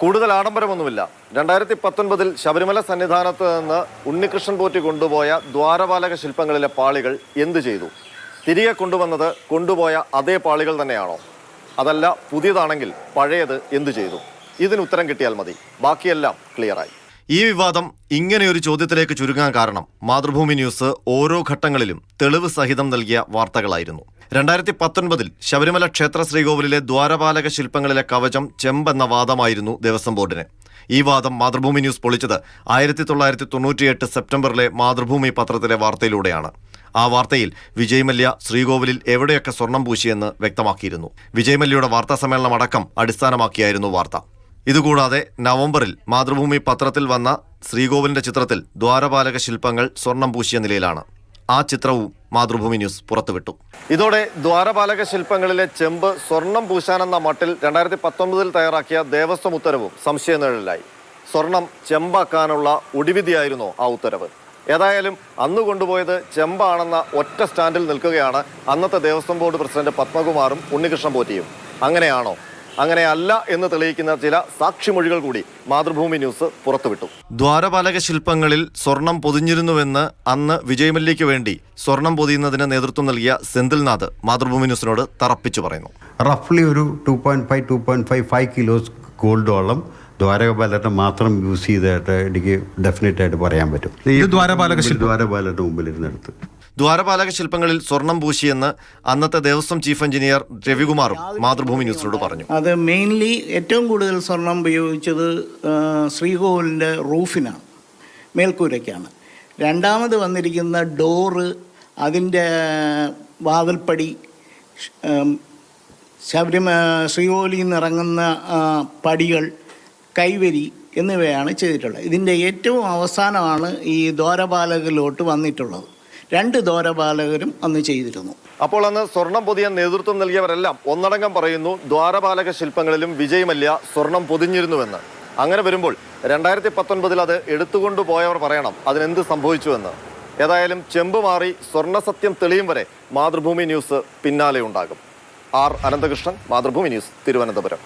കൂടുതൽ ആഡംബരമൊന്നുമില്ല. രണ്ടായിരത്തി പത്തൊൻപതിൽ ശബരിമല സന്നിധാനത്ത് നിന്ന് ഉണ്ണികൃഷ്ണൻ പോറ്റി കൊണ്ടുപോയ ദ്വാരപാലക ശില്പങ്ങളിലെ പാളികൾ എന്തു ചെയ്തു? തിരികെ കൊണ്ടുവന്നത് കൊണ്ടുപോയ അതേ പാളികൾ തന്നെയാണോ? അതല്ല പുതിയതാണെങ്കിൽ പഴയത് എന്തു ചെയ്തു? ഇതിന് ഉത്തരം കിട്ടിയാൽ മതി. ബാക്കിയെല്ലാം ക്ലിയറായി. ഈ വിവാദം ഇങ്ങനെയൊരു ചോദ്യത്തിലേക്ക് ചുരുങ്ങാൻ കാരണം മാതൃഭൂമി ന്യൂസ് ഓരോ ഘട്ടങ്ങളിലും തെളിവ് സഹിതം നൽകിയ വാർത്തകളായിരുന്നു. രണ്ടായിരത്തി പത്തൊൻപതിൽ ശബരിമല ക്ഷേത്ര ശ്രീകോവിലിലെ ദ്വാരപാലക ശില്പങ്ങളിലെ കവചം ചെമ്പെന്ന വാദമായിരുന്നു ദേവസ്വം ബോർഡിന്. ഈ വാദം മാതൃഭൂമി ന്യൂസ് പൊളിച്ചത് ആയിരത്തി തൊള്ളായിരത്തി തൊണ്ണൂറ്റിയെട്ട് സെപ്റ്റംബറിലെ മാതൃഭൂമി പത്രത്തിലെ വാർത്തയിലൂടെയാണ്. ആ വാർത്തയിൽ വിജയ് മല്യ ശ്രീകോവിലിൽ എവിടെയൊക്കെ സ്വർണം പൂശിയെന്ന് വ്യക്തമാക്കിയിരുന്നു. വിജയ് മല്യയുടെ വാർത്താ സമ്മേളനം അടക്കം അടിസ്ഥാനമാക്കിയായിരുന്നു വാർത്ത. ഇതുകൂടാതെ നവംബറിൽ മാതൃഭൂമി പത്രത്തിൽ വന്ന ശ്രീകോവിലിന്റെ ചിത്രത്തിൽ ദ്വാരപാലക ശില്പങ്ങൾ സ്വർണം പൂശിയ നിലയിലാണ്. ആ ചിത്രവും മാതൃഭൂമി ന്യൂസ് പുറത്തുവിട്ടു. ഇതോടെ ദ്വാരപാലക ശില്പങ്ങളിലെ ചെമ്പ് സ്വർണം പൂശാനെന്ന മട്ടിൽ രണ്ടായിരത്തി പത്തൊമ്പതിൽ തയ്യാറാക്കിയ ദേവസ്വം ഉത്തരവും സംശയനിഴലിലായി. സ്വർണം ചെമ്പാക്കാനുള്ള ഒടിവിധിയായിരുന്നു ആ ഉത്തരവ്. ഏതായാലും അന്ന് കൊണ്ടുപോയത് ചെമ്പാണെന്ന ഒറ്റ സ്റ്റാൻഡിൽ നിൽക്കുകയാണ് അന്നത്തെ ദേവസ്വം ബോർഡ് പ്രസിഡന്റ് പത്മകുമാറും ഉണ്ണികൃഷ്ണൻ പോറ്റിയും. അങ്ങനെയാണോ അങ്ങനെയല്ല എന്ന് തെളിയിക്കുന്ന ചില സാക്ഷിമൊഴികൾ കൂടി മാതൃഭൂമി ന്യൂസ് പുറത്തുവിട്ടു. ദ്വാരപാലക ശില്പങ്ങളിൽ സ്വർണം പൊതിഞ്ഞിരുന്നുവെന്ന് അന്ന് വിജയമല്യയ്ക്ക് വേണ്ടി സ്വർണം പൊതിയുന്നതിന് നേതൃത്വം നൽകിയ സെന്തിൽനാഥ് മാതൃഭൂമി ന്യൂസിനോട് തറപ്പിച്ചു പറയുന്നു. റഫ്ലി ഒരു two point five two point five five kilos ഗോൾഡോളം ദ്വാരകപാലരുടെ മാത്രം യൂസ് ചെയ്തതായിട്ട് എനിക്ക് ഡെഫിനറ്റ് ആയിട്ട് പറയാൻ പറ്റും. ദ്വാരപാലക ശില്പം. ദ്വാരപാലരുടെ മുമ്പിൽ ഇരുന്നെടുത്ത് ദ്വാരപാലക ശില്പങ്ങളിൽ സ്വർണം പൂശിയെന്ന് അന്നത്തെ ദേവസ്വം ചീഫ് എഞ്ചിനീയർ രവികുമാറും മാതൃഭൂമി ന്യൂസിനോട് പറഞ്ഞു. അത് മെയിൻലി ഏറ്റവും കൂടുതൽ സ്വർണം ഉപയോഗിച്ചത് ശ്രീകോവിലിന്റെ റൂഫിനാണ് മേൽക്കൂരയ്ക്കാണ്. രണ്ടാമത് വന്നിരിക്കുന്ന ഡോറ് അതിന്റെ വാതിൽപ്പടി ശബരിമ ശ്രീകോവിലിൽ നിന്ന് ഇറങ്ങുന്ന പടികൾ കൈവരി എന്നിവയാണ് ചെയ്തിട്ടുള്ളത്. ഇതിന്റെ ഏറ്റവും അവസാനമാണ് ഈ ദ്വാരപാലകിലോട്ട് വന്നിട്ടുള്ളത്. രണ്ട് ദ്വാരപാലകരും അന്ന് ചെയ്തിരുന്നു. അപ്പോൾ അന്ന് സ്വർണം പൊതിയാൻ നേതൃത്വം നൽകിയവരെല്ലാം ഒന്നടങ്കം പറയുന്നു ദ്വാരപാലക ശില്പങ്ങളിലും വിജയമല്ല സ്വർണം പൊതിഞ്ഞിരുന്നുവെന്ന്. അങ്ങനെ വരുമ്പോൾ രണ്ടായിരത്തി പത്തൊൻപതിൽ അത് എടുത്തുകൊണ്ടു പോയവർ പറയണം അതിനെന്ത് സംഭവിച്ചുവെന്ന്. ഏതായാലും ചെമ്പ് മാറി സ്വർണസത്യം തെളിയും വരെ മാതൃഭൂമി ന്യൂസ് പിന്നാലെ ഉണ്ടാകും. R Ananthakrishnan Mathrubhumi news Thiruvananthapuram.